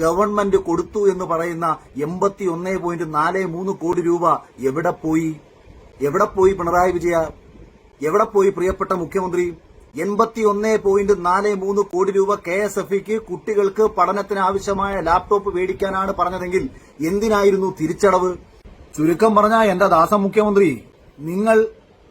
Government കൊടുത്തു എന്ന് പറയുന്ന എൺപത്തി ഒന്നേ പോയിന്റ് നാല് മൂന്ന് കോടി രൂപ എവിടെ പോയി? എവിടെ പോയി പിണറായി വിജയ? എവിടെ പോയി പ്രിയപ്പെട്ട മുഖ്യമന്ത്രി? എൺപത്തി ഒന്നേ പോയിന്റ് നാല് മൂന്ന് കോടി രൂപ കെ എസ് എഫ് ഇക്ക് കുട്ടികൾക്ക് പഠനത്തിന് ആവശ്യമായ ലാപ്ടോപ്പ് മേടിക്കാനാണ് പറഞ്ഞതെങ്കിൽ എന്തിനായിരുന്നു തിരിച്ചടവ്? ചുരുക്കം പറഞ്ഞ എന്റെ ദാസ മുഖ്യമന്ത്രി നിങ്ങൾ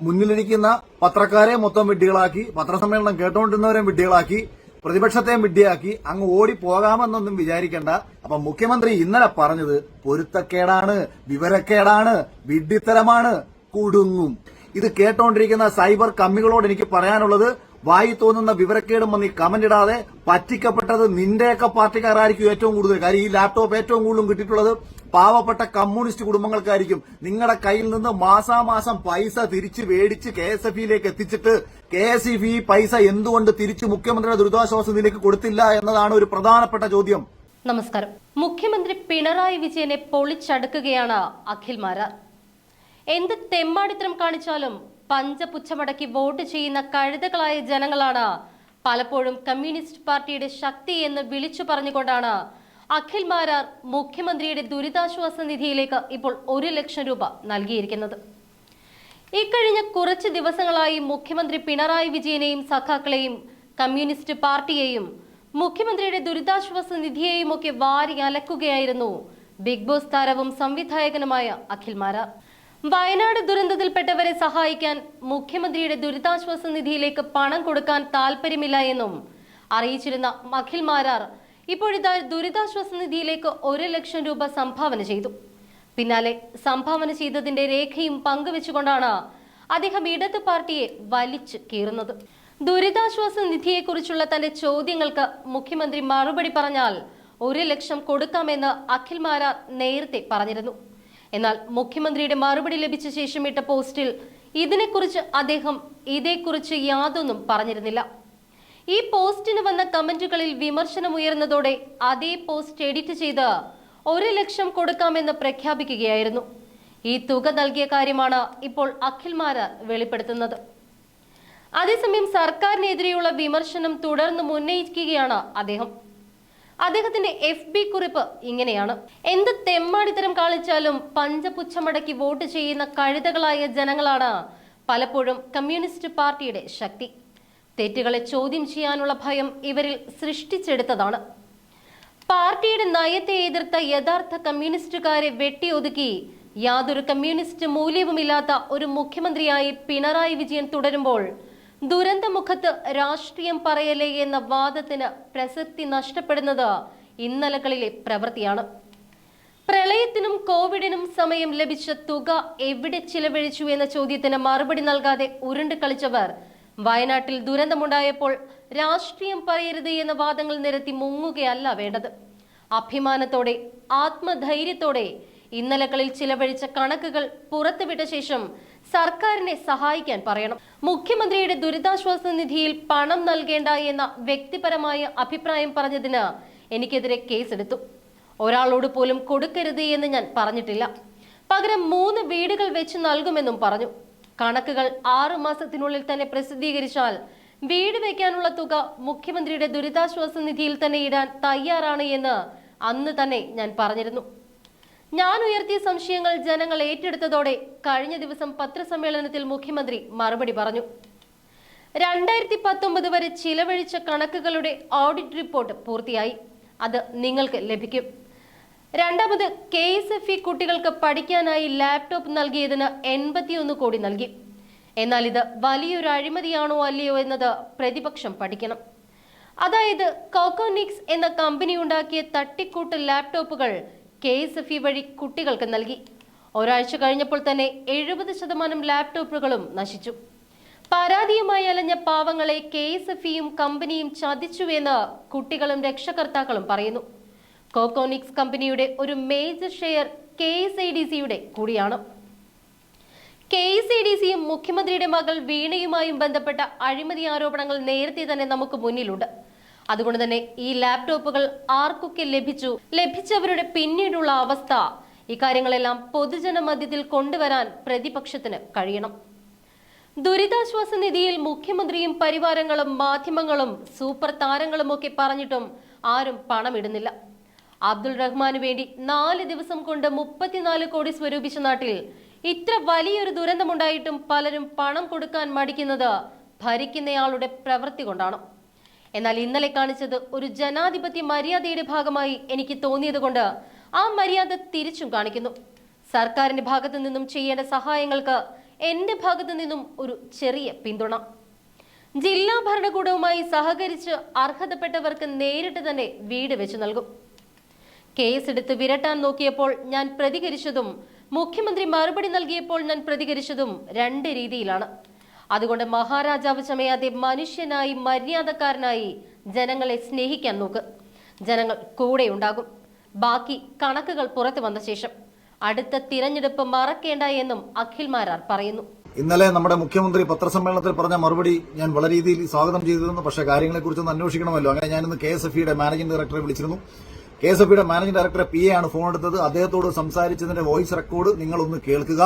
മുന്നിലിരിക്കുന്ന പത്രക്കാരെ മൊത്തം വിഡ്ഢികളാക്കി പത്രസമ്മേളനം കേട്ടോണ്ടിരുന്നവരെ വിഡ്ഢികളാക്കി പ്രതിപക്ഷത്തെ മിഡിയാക്കി അങ്ങ് ഓടി പോകാമെന്നൊന്നും വിചാരിക്കണ്ട. അപ്പൊ മുഖ്യമന്ത്രി ഇന്നലെ പറഞ്ഞത് പൊരുത്തക്കേടാണ് വിവരക്കേടാണ് വിഡ്ഢിത്തരമാണ്. കുടുങ്ങും. ഇത് കേട്ടോണ്ടിരിക്കുന്ന സൈബർ കമ്മികളോട് എനിക്ക് പറയാനുള്ളത് വായി തോന്നുന്ന വിവരക്കേടും വന്ന് കമന്റ് ഇടാതെ പറ്റിക്കപ്പെട്ടത് നിന്റെയൊക്കെ പാർട്ടിക്കാരായിരിക്കും ഏറ്റവും കൂടുതൽ കാര്യം. ഈ ലാപ്ടോപ്പ് ഏറ്റവും കൂടുതലും കിട്ടിയിട്ടുള്ളത് പാവപ്പെട്ട കമ്മ്യൂണിസ്റ്റ് കുടുംബങ്ങൾക്കായിരിക്കും നിങ്ങളുടെ കയ്യിൽ നിന്ന് മാസാമാസം പൈസ തിരിച്ച് മേടിച്ച് കെ എസ് എഫ് ഇയിലേക്ക് എത്തിച്ചിട്ട് കെ എസ് ഇ ഈ പൈസ എന്തുകൊണ്ട് തിരിച്ച് മുഖ്യമന്ത്രിയുടെ ദുരിതാശ്വാസ നിധിയിലേക്ക് കൊടുത്തില്ല എന്നതാണ് ഒരു പ്രധാനപ്പെട്ട ചോദ്യം. നമസ്കാരം. മുഖ്യമന്ത്രി പിണറായി വിജയനെ പൊളിച്ചടുക്കുകയാണ് അഖിൽ മാരാർ. എന്ത് തെമ്മാടിത്തരം കാണിച്ചാലും പഞ്ചപുച്ഛമടക്കി വോട്ട് ചെയ്യുന്ന കഴുതകളായ ജനങ്ങളാണ് പലപ്പോഴും കമ്മ്യൂണിസ്റ്റ് പാർട്ടിയുടെ ശക്തി എന്ന് വിളിച്ചു പറഞ്ഞുകൊണ്ടാണ് അഖിൽ മാരാർ മുഖ്യമന്ത്രിയുടെ ദുരിതാശ്വാസ നിധിയിലേക്ക് ഇപ്പോൾ ഒരു ലക്ഷം രൂപ നൽകിയിരിക്കുന്നത്. ഇക്കഴിഞ്ഞ കുറച്ച് ദിവസങ്ങളായി മുഖ്യമന്ത്രി പിണറായി വിജയനെയും സഖാക്കളെയും കമ്മ്യൂണിസ്റ്റ് പാർട്ടിയെയും മുഖ്യമന്ത്രിയുടെ ദുരിതാശ്വാസ നിധിയെയും ഒക്കെ വാരി അലക്കുകയായിരുന്നു ബിഗ് ബോസ് താരവും സംവിധായകനുമായ അഖിൽ മാരാർ വയനാട് ദുരന്തത്തിൽപ്പെട്ടവരെ സഹായിക്കാൻ മുഖ്യമന്ത്രിയുടെ ദുരിതാശ്വാസ നിധിയിലേക്ക് പണം കൊടുക്കാൻ താല്പര്യമില്ല എന്നും അറിയിച്ചിരുന്ന അഖിൽ മാരാർ ഇപ്പോഴിതാ ദുരിതാശ്വാസ നിധിയിലേക്ക് ഒരു ലക്ഷം രൂപ സംഭാവന ചെയ്തു. പിന്നാലെ സംഭാവന ചെയ്തതിന്റെ രേഖയും പങ്കുവെച്ചുകൊണ്ടാണ് അദ്ദേഹം ഇടത് പാർട്ടിയെ വലിച്ചു കീറുന്നത്. ദുരിതാശ്വാസ നിധിയെക്കുറിച്ചുള്ള തന്റെ ചോദ്യങ്ങൾക്ക് മുഖ്യമന്ത്രി മറുപടി പറഞ്ഞാൽ ഒരു ലക്ഷം കൊടുക്കാമെന്ന് അഖിൽ മാരാർ നേരത്തെ പറഞ്ഞിരുന്നു. എന്നാൽ മുഖ്യമന്ത്രിയുടെ മറുപടി ലഭിച്ച ശേഷം ഇട്ട പോസ്റ്റിൽ ഇതിനെക്കുറിച്ച് അദ്ദേഹം ഇതേക്കുറിച്ച് യാതൊന്നും പറഞ്ഞിരുന്നില്ല. ഈ പോസ്റ്റിന് വന്ന കമന്റുകളിൽ വിമർശനം ഉയർന്നതോടെ അതേ പോസ്റ്റ് എഡിറ്റ് ചെയ്ത് ഒരു ലക്ഷം കൊടുക്കാമെന്ന് പ്രഖ്യാപിക്കുകയായിരുന്നു. ഈ തുക നൽകിയ കാര്യമാണ് ഇപ്പോൾ അഖിൽമാര വെളിപ്പെടുത്തുന്നത്. അതേസമയം സർക്കാരിനെതിരെയുള്ള വിമർശനം തുടർന്ന് ഉന്നയിക്കുകയാണ് അദ്ദേഹം. അദ്ദേഹത്തിന്റെ എഫ് ബി കുറിപ്പ് ഇങ്ങനെയാണ്. എന്ത് തെമ്മാടിത്തരം കാണിച്ചാലും പഞ്ചപുച്ഛമടക്കി വോട്ട് ചെയ്യുന്ന കഴുതകളായ ജനങ്ങളാണ് പലപ്പോഴും കമ്മ്യൂണിസ്റ്റ് പാർട്ടിയുടെ ശക്തി. തെറ്റുകളെ ചോദ്യം ചെയ്യാനുള്ള ഭയം ഇവരിൽ സൃഷ്ടിച്ചെടുത്തതാണ്. പാർട്ടിയുടെ നയത്തെ എതിർത്ത യഥാർത്ഥ കമ്മ്യൂണിസ്റ്റുകാരെ വെട്ടിയൊതുക്കി. യാതൊരു കമ്മ്യൂണിസ്റ്റ് മൂല്യവുമില്ലാത്ത ഒരു മുഖ്യമന്ത്രിയായി പിണറായി വിജയൻ തുടരുമ്പോൾ ദുരന്തമുഖത്ത് രാഷ്ട്രീയം പറയലേ എന്ന വാദത്തിന് പ്രസക്തി നഷ്ടപ്പെടുന്നത് ഇന്നലകളിലെ പ്രവൃത്തിയാണ്. പ്രളയത്തിനും കോവിഡിനും സമയം ലഭിച്ച തുക എവിടെ ചിലവഴിച്ചു എന്ന ചോദ്യത്തിന് മറുപടി നൽകാതെ ഉരുണ്ട് കളിച്ചവർ വയനാട്ടിൽ ദുരന്തമുണ്ടായപ്പോൾ രാഷ്ട്രീയം പറയരുത് എന്ന വാദങ്ങൾ നിരത്തി മുങ്ങുകയല്ല വേണ്ടത്. അഭിമാനത്തോടെ ആത്മധൈര്യത്തോടെ ഇന്നലകളിൽ ചിലവഴിച്ച കണക്കുകൾ പുറത്തുവിട്ട ശേഷം സർക്കാരിനെ സഹായിക്കാൻ പറയണം. മുഖ്യമന്ത്രിയുടെ ദുരിതാശ്വാസ നിധിയിൽ പണം നൽകേണ്ട എന്ന വ്യക്തിപരമായ അഭിപ്രായം പറഞ്ഞതിന് എനിക്കെതിരെ കേസെടുത്തു. ഒരാളോട് പോലും കൊടുക്കരുത് എന്ന് ഞാൻ പറഞ്ഞിട്ടില്ല. പകരം മൂന്ന് വീടുകൾ വെച്ച് നൽകുമെന്നും പറഞ്ഞു. കണക്കുകൾ ആറു മാസത്തിനുള്ളിൽ തന്നെ പ്രസിദ്ധീകരിച്ചാൽ വീട് വയ്ക്കാനുള്ള തുക മുഖ്യമന്ത്രിയുടെ ദുരിതാശ്വാസ നിധിയിൽ തന്നെ ഇടാൻ തയ്യാറാണ് എന്ന് അന്ന് തന്നെ ഞാൻ പറഞ്ഞിരുന്നു. ഞാൻ ഉയർത്തിയ സംശയങ്ങൾ ജനങ്ങൾ ഏറ്റെടുത്തതോടെ കഴിഞ്ഞ ദിവസം പത്രസമ്മേളനത്തിൽ മുഖ്യമന്ത്രി മറുപടി പറഞ്ഞു. രണ്ടായിരത്തി പത്തൊമ്പത് വരെ ചിലവഴിച്ച കണക്കുകളുടെ ഓഡിറ്റ് റിപ്പോർട്ട് പൂർത്തിയായി. അത് നിങ്ങൾക്ക് ലഭിക്കും. രണ്ടാമത് കെ എസ് എഫ് ഇ കുട്ടികൾക്ക് പഠിക്കാനായി ലാപ്ടോപ്പ് നൽകിയതിന് എൺപത്തിയൊന്ന് കോടി നൽകി. എന്നാൽ ഇത് വലിയൊരു അഴിമതിയാണോ അല്ലയോ എന്നത് പ്രതിപക്ഷം പഠിക്കണം. അതായത് കോക്കോനിക്സ് എന്ന കമ്പനി ഉണ്ടാക്കിയ തട്ടിക്കൂട്ട് ലാപ്ടോപ്പുകൾ കെ എസ് എഫ് ഇ വഴി കുട്ടികൾക്ക് നൽകി. ഒരാഴ്ച കഴിഞ്ഞപ്പോൾ തന്നെ എഴുപത് ശതമാനം ലാപ്ടോപ്പുകളും നശിച്ചു. പരാതിയുമായി അലഞ്ഞ പാവങ്ങളെ കെ എസ് എഫ് ഇയും കമ്പനിയും ചതിച്ചുവെന്ന് കുട്ടികളും രക്ഷകർത്താക്കളും പറയുന്നു. കോക്കോനിക്സ് കമ്പനിയുടെ ഒരു major share K S I D സിയുടെ കൂടിയാണ്. കെ എസ് ഐ ഡി സിയും മുഖ്യമന്ത്രിയുടെ മകൾ വീണയുമായും ബന്ധപ്പെട്ട അഴിമതി ആരോപണങ്ങൾ നേരത്തെ തന്നെ നമുക്ക് മുന്നിലുണ്ട്. അതുകൊണ്ട് തന്നെ ഈ ലാപ്ടോപ്പുകൾ ആർക്കൊക്കെ ലഭിച്ചു ലഭിച്ചവരുടെ പിന്നീടുള്ള അവസ്ഥ ഇക്കാര്യങ്ങളെല്ലാം പൊതുജന മധ്യത്തിൽ കൊണ്ടുവരാൻ പ്രതിപക്ഷത്തിന് കഴിയണം. ദുരിതാശ്വാസ നിധിയിൽ മുഖ്യമന്ത്രിയും പരിവാരങ്ങളും മാധ്യമങ്ങളും സൂപ്പർ താരങ്ങളും ഒക്കെ പറഞ്ഞിട്ടും ആരും പണമിടുന്നില്ല. അബ്ദുൾ റഹ്മാന് വേണ്ടി നാല് ദിവസം കൊണ്ട് മുപ്പത്തിനാല് കോടി സ്വരൂപിച്ച നാട്ടിൽ ഇത്ര വലിയൊരു ദുരന്തമുണ്ടായിട്ടും പലരും പണം കൊടുക്കാൻ മടിക്കുന്നത് ഭരിക്കുന്നയാളുടെ പ്രവൃത്തി കൊണ്ടാണ്. എന്നാൽ ഇന്നലെ കാണിച്ചത് ഒരു ജനാധിപത്യ മര്യാദയുടെ ഭാഗമായി എനിക്ക് തോന്നിയതുകൊണ്ട് ആ മര്യാദ തിരിച്ചും കാണിക്കുന്നു. സർക്കാരിന്റെ ഭാഗത്തു നിന്നും ചെയ്യേണ്ട സഹായങ്ങൾക്ക് എന്റെ ഭാഗത്തു നിന്നും ഒരു ചെറിയ പിന്തുണ. ജില്ലാ ഭരണകൂടവുമായി സഹകരിച്ച് അർഹതപ്പെട്ടവർക്ക് നേരിട്ട് തന്നെ വീട് വെച്ചു നൽകും. കേസെടുത്ത് വിരട്ടാൻ നോക്കിയപ്പോൾ ഞാൻ പ്രതികരിച്ചതും മുഖ്യമന്ത്രി മറുപടി നൽകിയപ്പോൾ ഞാൻ പ്രതികരിച്ചതും രണ്ട് രീതിയിലാണ്. അതുകൊണ്ട് മഹാരാജാവ് ചമയാതെ മനുഷ്യനായി മര്യാദക്കാരനായി ജനങ്ങളെ സ്നേഹിക്കാൻ നോക്ക്. ജനങ്ങൾ കൂടെ ഉണ്ടാകും. ബാക്കി കണക്കുകൾ പുറത്തു വന്ന ശേഷം അടുത്ത തിരഞ്ഞെടുപ്പ് മറക്കേണ്ട എന്നും അഖിൽ മാരാർ പറയുന്നു. ഇന്നലെ നമ്മുടെ മുഖ്യമന്ത്രി പത്രസമ്മേളനത്തിൽ പറഞ്ഞ മറുപടി ഞാൻ വളരെ രീതിയിൽ സ്വാഗതം ചെയ്തിരുന്നു. പക്ഷേ കാര്യങ്ങളെക്കുറിച്ചൊന്ന് അന്വേഷിക്കണമല്ലോ. അങ്ങനെ ഞാനിന്ന് കെ എസ് എഫ് ഇയുടെ മാനേജിംഗ് ഡയറക്ടറെ വിളിച്ചിരുന്നു. കെ എസ് എഫ് ബിയുടെ മാനേജിംഗ് ഡയറക്ടറെ പി എ ആണ് ഫോൺ എടുത്തത്. അദ്ദേഹത്തോട് സംസാരിച്ചതിന്റെ വോയിസ് റെക്കോർഡ് നിങ്ങൾ ഒന്ന് കേൾക്കുക.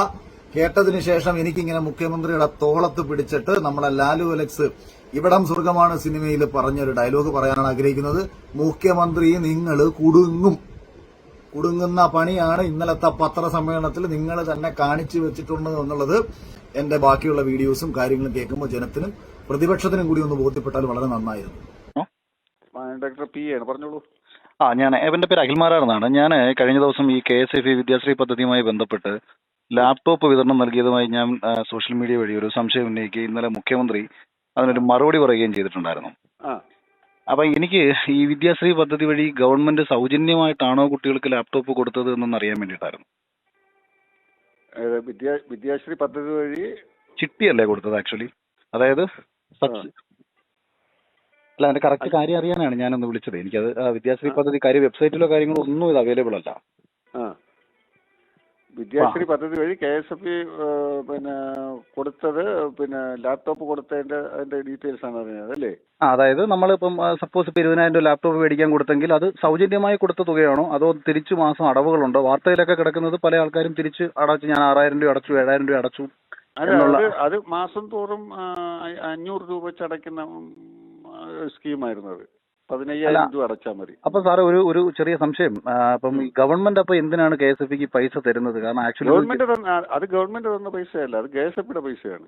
കേട്ടതിന് ശേഷം എനിക്കിങ്ങനെ മുഖ്യമന്ത്രിയുടെ തോളത്ത് പിടിച്ചിട്ട് നമ്മളെ ലാലു അലക്സ് ഇവിടം സ്വർഗമാണ് സിനിമയിൽ പറഞ്ഞൊരു ഡയലോഗ് പറയാനാണ് ആഗ്രഹിക്കുന്നത്. മുഖ്യമന്ത്രി നിങ്ങൾ കുടുങ്ങും. കുടുങ്ങുന്ന പണിയാണ് ഇന്നലത്തെ പത്രസമ്മേളനത്തിൽ നിങ്ങൾ തന്നെ കാണിച്ചു വെച്ചിട്ടുണ്ട് എന്നുള്ളത് എന്റെ ബാക്കിയുള്ള വീഡിയോസും കാര്യങ്ങളും കേൾക്കുമ്പോൾ ജനത്തിനും പ്രതിപക്ഷത്തിനും കൂടി ഒന്ന് ബോധ്യപ്പെട്ടാൽ വളരെ നന്നായിരുന്നു. ഡോക്ടർ പി ആണ്. പറഞ്ഞോളൂ. ആ ഞാൻ എന്റെ പേര് അഖിൽമാരാണെന്നാണ് ഞാൻ കഴിഞ്ഞ ദിവസം ഈ കെ എസ് എഫ് വിദ്യാശ്രീ പദ്ധതിയുമായി ബന്ധപ്പെട്ട് ലാപ്ടോപ്പ് വിതരണം നൽകിയതുമായി ഞാൻ ആ, സോഷ്യൽ മീഡിയ വഴി ഒരു സംശയം ഉന്നയിക്കുകയും ഇന്നലെ മുഖ്യമന്ത്രി അതിനൊരു മറുപടി പറയുകയും ചെയ്തിട്ടുണ്ടായിരുന്നു. ആ. അപ്പൊ എനിക്ക് ഈ വിദ്യാശ്രീ പദ്ധതി വഴി ഗവൺമെന്റ് സൗജന്യമായിട്ടാണോ കുട്ടികൾക്ക് ലാപ്ടോപ്പ് കൊടുത്തത് എന്നൊന്ന് അറിയാൻ വേണ്ടിയിട്ടായിരുന്നു. ഏത് വിദ്യാ വിദ്യാശ്രീ പദ്ധതി വഴി? ചിട്ടിയല്ലേ കൊടുത്തത് ആക്ച്വലി. അതായത് സബ്സി- അല്ല അതിന്റെ കറക്റ്റ് കാര്യം അറിയാനാണ് ഞാൻ ഒന്ന് വിളിച്ചത്. എനിക്കത് ആ, വിദ്യാശ്രീ പദ്ധതി കാര്യം വെബ്സൈറ്റിലോ കാര്യങ്ങളോ ഒന്നും ഇത് അവൈലബിൾ അല്ല. ആ. വിദ്യാശ്രീ പദ്ധതി വഴി കെ എസ് എഫ് പിന്നെ കൊടുത്തത് പിന്നെ ലാപ്ടോപ്പ് കൊടുത്തതിന്റെ അതിന്റെ ഡീറ്റെയിൽസ് ആണ് അറിഞ്ഞത് അല്ലേ? ആ അതായത് നമ്മളിപ്പം സപ്പോസ് ഇപ്പം ഇരുപതിനായിരം രൂപ ലാപ്ടോപ്പ് മേടിക്കാൻ കൊടുത്തെങ്കിൽ അത് സൗജന്യമായി കൊടുത്ത തുകയാണോ? അതോ തിരിച്ചു മാസം അടവുകളുണ്ടോ? വാർത്തയിലൊക്കെ കിടക്കുന്നത് പല ആൾക്കാരും തിരിച്ച് അടച്ചു ഞാൻ ആറായിരം രൂപ അടച്ചു ഏഴായിരം രൂപ അടച്ചു അല്ല എന്നുള്ള അത് അത് മാസം തോറും ആ, അ- അഞ്ഞൂറ് രൂപ വെച്ച് അടയ്ക്കുന്ന സ്കീമായിരുന്നു അത്. പതിനയ്യായിരം രൂപ അടച്ചാൽ മതി. അപ്പൊ സാറേ ഒരു ഒരു ചെറിയ സംശയം. അപ്പം ഈ ഗവൺമെന്റ് അപ്പൊ എന്തിനാണ് കെ എസ് എഫ് പൈസ തരുന്നത്? കാരണം ആക്ച്വലി ഗവൺമെന്റ് തന്ന അത് ഗവൺമെന്റ് തന്ന പൈസയല്ല അത് കെ എസ് എഫിയുടെ പൈസയാണ്.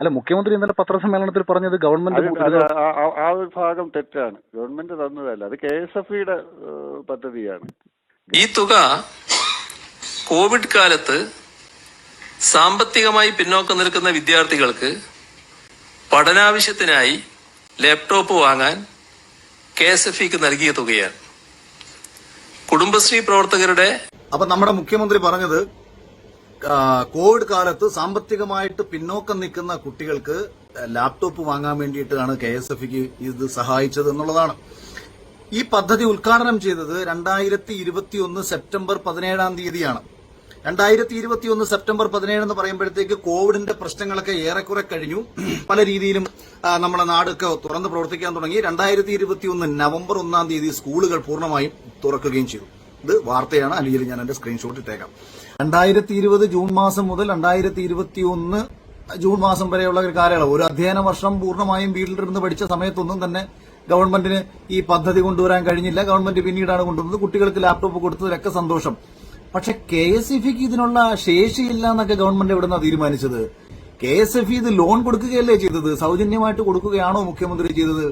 അല്ല മുഖ്യമന്ത്രി ഇന്നലെ പത്രസമ്മേളനത്തിൽ പറഞ്ഞത് ഗവൺമെന്റ് ആ- ഒരു ഭാഗം തെറ്റാണ്. ഗവൺമെന്റ് തന്നതല്ല അത് കെ എസ് എഫ് പദ്ധതിയാണ്. ഈ തുക കോവിഡ് കാലത്ത് സാമ്പത്തികമായി പിന്നോക്കം നിൽക്കുന്ന വിദ്യാർത്ഥികൾക്ക് പഠനാവശ്യത്തിനായി ലാപ്ടോപ്പ് വാങ്ങാൻ കെ എസ് എഫ് ഇക്ക് നൽകിയ തുകയാണ്. കുടുംബശ്രീ പ്രവർത്തകരുടെ അപ്പൊ നമ്മുടെ മുഖ്യമന്ത്രി പറഞ്ഞത് കോവിഡ് കാലത്ത് സാമ്പത്തികമായിട്ട് പിന്നോക്കം നിൽക്കുന്ന കുട്ടികൾക്ക് ലാപ്ടോപ്പ് വാങ്ങാൻ വേണ്ടിയിട്ടാണ് കെ എസ് എഫ് ഇക്ക് ഇത് സഹായിച്ചത് എന്നുള്ളതാണ്. ഈ പദ്ധതി ഉദ്ഘാടനം ചെയ്തത് രണ്ടായിരത്തി ഇരുപത്തിയൊന്ന് സെപ്റ്റംബർ പതിനേഴാം തീയതിയാണ്. രണ്ടായിരത്തി ഇരുപത്തിയൊന്ന് സെപ്റ്റംബർ പതിനേഴ് എന്ന് പറയുമ്പോഴത്തേക്ക് കോവിഡിന്റെ പ്രശ്നങ്ങളൊക്കെ ഏറെക്കുറെ കഴിഞ്ഞു. പല രീതിയിലും നമ്മുടെ നാടൊക്കെ തുറന്ന് പ്രവർത്തിക്കാൻ തുടങ്ങി. രണ്ടായിരത്തി ഇരുപത്തിയൊന്ന് നവംബർ ഒന്നാം തീയതി സ്കൂളുകൾ പൂർണമായും തുറക്കുകയും ചെയ്തു. ഇത് വാർത്തയാണ്. അല്ലെങ്കിൽ ഞാൻ എന്റെ സ്ക്രീൻഷോട്ട് ഇട്ടേക്കാം. രണ്ടായിരത്തി ഇരുപത് ജൂൺ മാസം മുതൽ രണ്ടായിരത്തി ഇരുപത്തിയൊന്ന് ജൂൺ മാസം വരെയുള്ള ഒരു കാലയളവ്. ഒരു അധ്യയന വർഷം പൂർണമായും വീട്ടിലിരുന്ന് പഠിച്ച സമയത്തൊന്നും തന്നെ ഗവൺമെന്റിന് ഈ പദ്ധതി കൊണ്ടുവരാൻ കഴിഞ്ഞില്ല. ഗവൺമെന്റ് പിന്നീടാണ് കൊണ്ടുവന്നത്. കുട്ടികൾക്ക് ലാപ്ടോപ്പ് കൊടുത്തതിലൊക്കെ സന്തോഷം. പക്ഷെ കെ എസ് ഇ ഇതിനുള്ള ശേഷിയില്ല എന്നൊക്കെ ഗവൺമെന്റ് എവിടെ നിന്നാണ് തീരുമാനിച്ചത്? കെ എസ് എഫ് ഇത് ലോൺ കൊടുക്കുകയല്ലേ ചെയ്തത്? സൗജന്യമായിട്ട് കൊടുക്കുകയാണോ മുഖ്യമന്ത്രി ചെയ്തത്?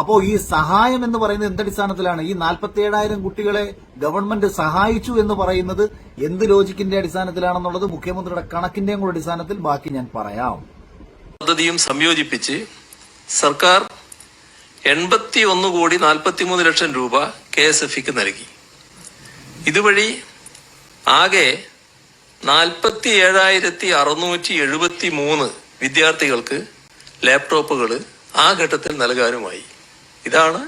അപ്പോ ഈ സഹായം എന്ന് പറയുന്നത് എന്തടിസ്ഥാനത്തിലാണ് ഈ നാൽപ്പത്തി ഏഴായിരം കുട്ടികളെ ഗവൺമെന്റ് സഹായിച്ചു എന്ന് പറയുന്നത് എന്ത് ലോജിക്കിന്റെ അടിസ്ഥാനത്തിലാണെന്നുള്ളത് മുഖ്യമന്ത്രിയുടെ കണക്കിന്റെയും കൂടെ അടിസ്ഥാനത്തിൽ ബാക്കി ഞാൻ പറയാം. പദ്ധതിയും സംയോജിപ്പിച്ച് സർക്കാർ എൺപത്തി ഒന്ന് കോടി നാൽപ്പത്തിമൂന്ന് ലക്ഷം രൂപ കെ എസ് എഫ് ഇക്ക് നൽകി. ഇതുവഴി ആകെ നാൽപ്പത്തി ഏഴായിരത്തി അറുന്നൂറ്റി എഴുപത്തി മൂന്ന് വിദ്യാർത്ഥികൾക്ക് ലാപ്ടോപ്പുകൾ ആ ഘട്ടത്തിൽ നൽകാനുമായി. ഇതാണ്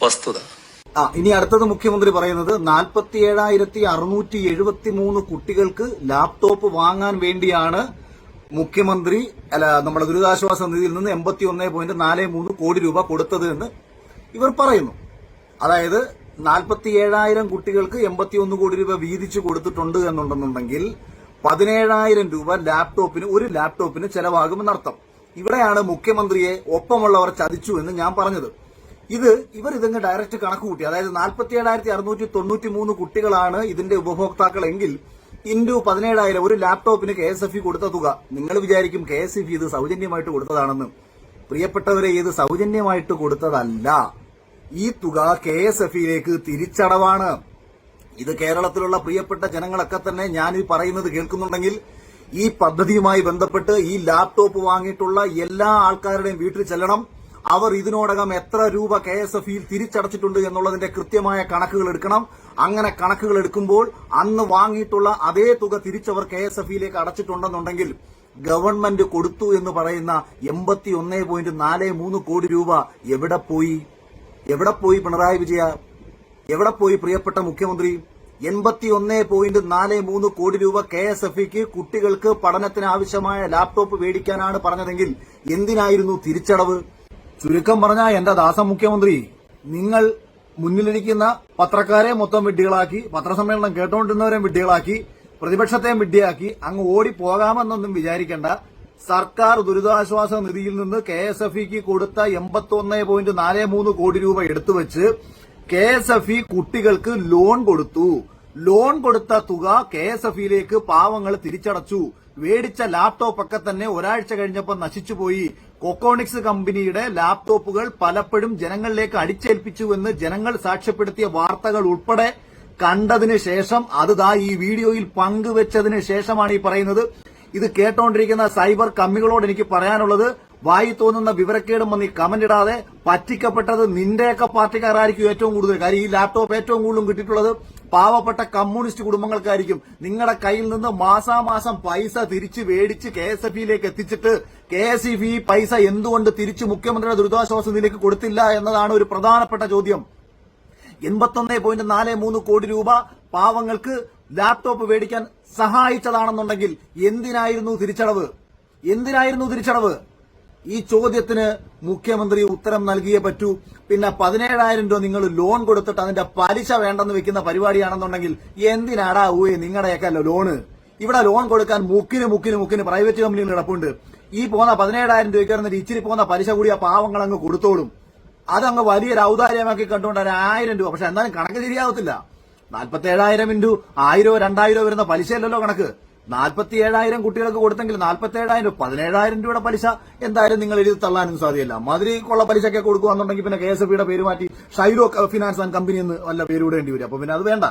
വസ്തുത. ആ ഇനി അടുത്തത് മുഖ്യമന്ത്രി പറയുന്നത് നാൽപ്പത്തി ഏഴായിരത്തി അറുന്നൂറ്റി എഴുപത്തി മൂന്ന് കുട്ടികൾക്ക് ലാപ്ടോപ്പ് വാങ്ങാൻ വേണ്ടിയാണ് മുഖ്യമന്ത്രി അല്ല നമ്മുടെ ദുരിതാശ്വാസ നിധിയിൽ നിന്ന് എൺപത്തി ഒന്ന് പോയിന്റ് നാല് മൂന്ന് കോടി രൂപ കൊടുത്തത് എന്ന് ഇവർ പറയുന്നു. അതായത് നാൽപ്പത്തി ഏഴായിരം കുട്ടികൾക്ക് എൺപത്തി ഒന്ന് കോടി രൂപ വീതിച്ചു കൊടുത്തിട്ടുണ്ട് എന്നുണ്ടെന്നുണ്ടെങ്കിൽ പതിനേഴായിരം രൂപ ലാപ്ടോപ്പിന് ഒരു ലാപ്ടോപ്പിന് ചെലവാകുമെന്നർത്ഥം ഇവിടെയാണ് മുഖ്യമന്ത്രിയെ ഒപ്പമുള്ളവർ ചതിച്ചു എന്ന് ഞാൻ പറഞ്ഞത്. ഇത് ഇവർ ഇതങ്ങ് ഡയറക്റ്റ് കണക്ക് കൂട്ടി. അതായത് നാൽപ്പത്തി ഏഴായിരത്തി അറുന്നൂറ്റി തൊണ്ണൂറ്റി മൂന്ന് കുട്ടികളാണ് ഇതിന്റെ ഉപഭോക്താക്കളെങ്കിൽ ഇൻഡു പതിനേഴായിരം ഒരു ലാപ്ടോപ്പിന് കെ എസ് എഫ് ഇ കൊടുത്ത തുക. നിങ്ങൾ വിചാരിക്കും കെ എസ് എഫ് ഇത് സൗജന്യമായിട്ട് കൊടുത്തതാണെന്ന്. പ്രിയപ്പെട്ടവരെ ഇത് സൗജന്യമായിട്ട് കൊടുത്തതല്ല. ഈ തുക കെ എസ് എഫ് ഇയിലേക്ക് തിരിച്ചടവാണ്. ഇത് കേരളത്തിലുള്ള പ്രിയപ്പെട്ട ജനങ്ങളൊക്കെ തന്നെ ഞാൻ ഈ പറയുന്നത് കേൾക്കുന്നുണ്ടെങ്കിൽ ഈ പദ്ധതിയുമായി ബന്ധപ്പെട്ട് ഈ ലാപ്ടോപ്പ് വാങ്ങിയിട്ടുള്ള എല്ലാ ആൾക്കാരുടെയും വീട്ടിൽ ചെല്ലണം. അവർ ഇതിനോടകം എത്ര രൂപ കെ എസ് എഫ് ഇയിൽ തിരിച്ചടച്ചിട്ടുണ്ട് എന്നുള്ളതിന്റെ കൃത്യമായ കണക്കുകൾ എടുക്കണം. അങ്ങനെ കണക്കുകൾ എടുക്കുമ്പോൾ അന്ന് വാങ്ങിയിട്ടുള്ള അതേ തുക തിരിച്ചവർ കെ എസ് എഫ് ഇയിലേക്ക് അടച്ചിട്ടുണ്ടെന്നുണ്ടെങ്കിൽ ഗവൺമെന്റ് കൊടുത്തു എന്ന് പറയുന്ന എൺപത്തി ഒന്നേ പോയിന്റ് നാല് മൂന്ന് കോടി രൂപ എവിടെ പോയി? എവിടെ പോയി പിണറായി വിജയ? എവിടെ പോയി പ്രിയപ്പെട്ട മുഖ്യമന്ത്രി? എൺപത്തി ഒന്ന് പോയിന്റ് നാല് മൂന്ന് കോടി രൂപ കെ എസ് എഫ് ഇക്ക് കുട്ടികൾക്ക് പഠനത്തിന് ആവശ്യമായ ലാപ്ടോപ്പ് മേടിക്കാനാണ് പറഞ്ഞതെങ്കിൽ എന്തിനായിരുന്നു തിരിച്ചടവ്? ചുരുക്കം പറഞ്ഞ എന്റെ ദാസ മുഖ്യമന്ത്രി നിങ്ങൾ മുന്നിലിരിക്കുന്ന പത്രക്കാരെ മൊത്തം വിഡ്ഢികളാക്കി പത്രസമ്മേളനം കേട്ടുകൊണ്ടിരുന്നവരെ വിഡ്ഢികളാക്കി പ്രതിപക്ഷത്തെയും വിഡ്ഢിയാക്കി അങ്ങ് ഓടി പോകാമെന്നൊന്നും വിചാരിക്കേണ്ട. സർക്കാർ ദുരിതാശ്വാസ നിധിയിൽ നിന്ന് കെ എസ് എഫ് ഇക്ക് കൊടുത്ത എൺപത്തി ഒന്ന് പോയിന്റ് നാല് മൂന്ന് കോടി രൂപ എടുത്തുവെച്ച് കെ എസ് എഫ് ഇ കുട്ടികൾക്ക് ലോൺ കൊടുത്തു. ലോൺ കൊടുത്ത തുക കെ എസ് എഫ് ഇയിലേക്ക് പാവങ്ങൾ തിരിച്ചടച്ചു. മേടിച്ച ലാപ്ടോപ്പ് ഒക്കെ തന്നെ ഒരാഴ്ച കഴിഞ്ഞപ്പോൾ നശിച്ചുപോയി. കൊക്കോണിക്സ് കമ്പനിയുടെ ലാപ്ടോപ്പുകൾ പലപ്പോഴും ജനങ്ങളിലേക്ക് അടിച്ചേൽപ്പിച്ചുവെന്ന് ജനങ്ങൾ സാക്ഷ്യപ്പെടുത്തിയ വാർത്തകൾ ഉൾപ്പെടെ കണ്ടതിന് ശേഷം അത് ഈ വീഡിയോയിൽ പങ്കുവച്ചതിന് ശേഷമാണ് ഈ പറയുന്നത്. ഇത് കേട്ടോണ്ടിരിക്കുന്ന സൈബർ കമ്മികളോട് എനിക്ക് പറയാനുള്ളത് വായി തോന്നുന്ന വിവരക്കേടും വന്ന് ഈ കമന്റ് ഇടാതെ പറ്റിക്കപ്പെട്ടത് നിന്റെയൊക്കെ പാർട്ടിക്കാരായിരിക്കും ഏറ്റവും കൂടുതൽ. കാര്യം ഈ ലാപ്ടോപ്പ് ഏറ്റവും കൂടുതലും കിട്ടിയിട്ടുള്ളത് പാവപ്പെട്ട കമ്മ്യൂണിസ്റ്റ് കുടുംബങ്ങൾക്കായിരിക്കും. നിങ്ങളുടെ കയ്യിൽ നിന്ന് മാസാമാസം പൈസ തിരിച്ചു മേടിച്ച് കെ എസ് എഫ് ഇയിലേക്ക് എത്തിച്ചിട്ട് കെ എസ് ഇ പൈസ എന്തുകൊണ്ട് തിരിച്ചു മുഖ്യമന്ത്രിയുടെ ദുരിതാശ്വാസ നിധിയിലേക്ക് കൊടുത്തില്ല എന്നതാണ് ഒരു പ്രധാനപ്പെട്ട ചോദ്യം. എൺപത്തൊന്ന് പോയിന്റ് നാല് മൂന്ന് കോടി രൂപ പാവങ്ങൾക്ക് ലാപ്ടോപ്പ് മേടിക്കാൻ സഹായിച്ചതാണെന്നുണ്ടെങ്കിൽ എന്തിനായിരുന്നു തിരിച്ചടവ്? എന്തിനായിരുന്നു തിരിച്ചടവ്? ഈ ചോദ്യത്തിന് മുഖ്യമന്ത്രി ഉത്തരം നൽകിയേ പറ്റൂ. പിന്നെ പതിനേഴായിരം രൂപ നിങ്ങൾ ലോൺ കൊടുത്തിട്ട് അതിന്റെ പലിശ വേണ്ടെന്ന് വെക്കുന്ന പരിപാടിയാണെന്നുണ്ടെങ്കിൽ എന്തിനാടാ ഊയെ നിങ്ങളുടെയൊക്കെ ലോണ്? ഇവിടെ ലോൺ കൊടുക്കാൻ മുക്കിന് മുക്കിന് മുക്കിന് പ്രൈവറ്റ് കമ്പനികൾ കിടപ്പുണ്ട്. ഈ പോകുന്ന പതിനേഴായിരം രൂപയ്ക്ക് വരുന്ന ഇച്ചിരി പോകുന്ന പലിശ കൂടിയ പാവങ്ങൾ അങ്ങ് കൊടുത്തോളും. അതങ്ങ് വലിയൊരു ഔദാര്യമാക്കി കണ്ടുകൊണ്ട് ആയിരം രൂപ. പക്ഷെ എന്നാലും കണക്ക് ശരിയാവത്തില്ല. നാൽപ്പത്തി ഏഴായിരം ഇന്റു ആയിരോ രണ്ടായിരോ വരുന്ന പലിശയല്ലല്ലോ കണക്ക്. നാൽപ്പത്തി ഏഴായിരം കുട്ടികൾക്ക് കൊടുത്തെങ്കിൽ നാൽപ്പത്തി ഏഴായിരം പതിനേഴായിരം രൂപയുടെ പലിശ എന്തായാലും നിങ്ങൾ എഴുതി തള്ളാനും സാധ്യമല്ല മാതിരി കൊള്ള പലിശയൊക്കെ കൊടുക്കുകയാണെന്നുണ്ടെങ്കിൽ പിന്നെ കെ എസ് എഫ് പേര് മാറ്റി ഷൈരോ ഫിനാൻസ് ആൻഡ് കമ്പനി എന്ന് വല്ല പേര് വരും. അപ്പൊ പിന്നെ അത് വേണ്ട.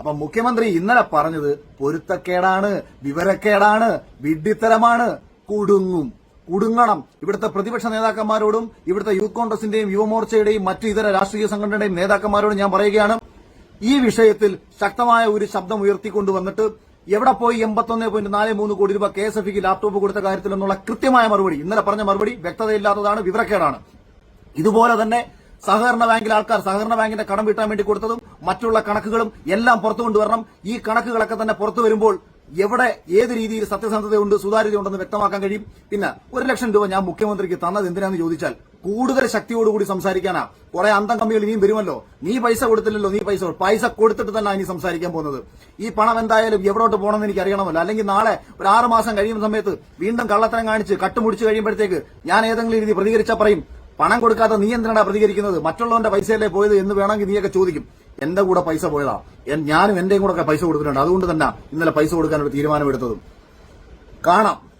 അപ്പൊ മുഖ്യമന്ത്രി ഇന്നലെ പറഞ്ഞത് പൊരുത്തക്കേടാണ് വിവരക്കേടാണ് വിഡ്ഢിത്തരമാണ്. കുടുങ്ങും. കുടുങ്ങണം. ഇവിടുത്തെ പ്രതിപക്ഷ നേതാക്കന്മാരോടും ഇവിടുത്തെ യൂത്ത് കോൺഗ്രസിന്റെയും യുവമോർച്ചയുടെയും മറ്റു ഇതര രാഷ്ട്രീയ സംഘടനയുടെയും നേതാക്കന്മാരോടും ഞാൻ പറയുകയാണ്. ഈ വിഷയത്തിൽ ശക്തമായ ഒരു ശബ്ദം ഉയർത്തിക്കൊണ്ടുവന്നിട്ട് എവിടെ പോയി എൺപത്തൊന്ന് പോയിന്റ് നാല് മൂന്ന് കോടി രൂപ കെ എസ് എഫ് ലാപ്ടോപ്പ് കൊടുത്ത കാര്യത്തിൽ എന്നുള്ള കൃത്യമായ മറുപടി ഇന്നലെ പറഞ്ഞ മറുപടി വ്യക്തതയില്ലാത്തതാണ് വിവരക്കേടാണ്. ഇതുപോലെ തന്നെ സഹകരണ ബാങ്കിൽ ആൾക്കാർ സഹകരണ ബാങ്കിന്റെ കടം വീട്ടാൻ വേണ്ടി കൊടുത്തതും മറ്റുള്ള കണക്കുകളും എല്ലാം പുറത്തു കൊണ്ടുവരണം ഈ കണക്കുകളൊക്കെ തന്നെ പുറത്തു വരുമ്പോൾ എവിടെ ഏത് രീതിയിൽ സത്യസന്ധതയുണ്ട് സുതാര്യതയുണ്ടെന്ന് വ്യക്തമാക്കാൻ കഴിയും. പിന്നെ ഒരു ലക്ഷം രൂപ ഞാൻ മുഖ്യമന്ത്രിക്ക് തന്നത് എന്തിനാന്ന് ചോദിച്ചാൽ കൂടുതൽ ശക്തിയോടുകൂടി സംസാരിക്കാനാ. കുറെ അന്തം കമ്പികൾ ഇനിയും വരുമല്ലോ. നീ പൈസ കൊടുത്തില്ലല്ലോ നീ പൈസ പൈസ കൊടുത്തിട്ട് തന്നെ ഇനി സംസാരിക്കാൻ പോകുന്നത്. ഈ പണം എന്തായാലും എവിടോട്ട് പോകണമെന്ന് എനിക്ക് അറിയണമല്ലോ അല്ലെങ്കിൽ നാളെ ഒരു ആറ് മാസം കഴിയുന്ന സമയത്ത് വീണ്ടും കള്ളത്തരം കാണിച്ച് കട്ടുമുടിച്ച് കഴിയുമ്പോഴത്തേക്ക് ഞാൻ ഏതെങ്കിലും രീതി പ്രതികരിച്ചാൽ പറയും. പണം കൊടുക്കാതെ നീ എന്തിനാണ് പ്രതികരിക്കുന്നത്? മറ്റുള്ളവന്റെ പൈസയല്ലേ പോയത് എന്ന് വേണമെങ്കിൽ നീയൊക്കെ ചോദിക്കും. എന്റെ കൂടെ പൈസ പോയതാ. ഞാനും എന്റെയും കൂടെ പൈസ കൊടുത്തിട്ടുണ്ട്. അതുകൊണ്ട് തന്നെ ഇന്നലെ പൈസ കൊടുക്കാനൊരു തീരുമാനമെടുത്തതും. കാണാം.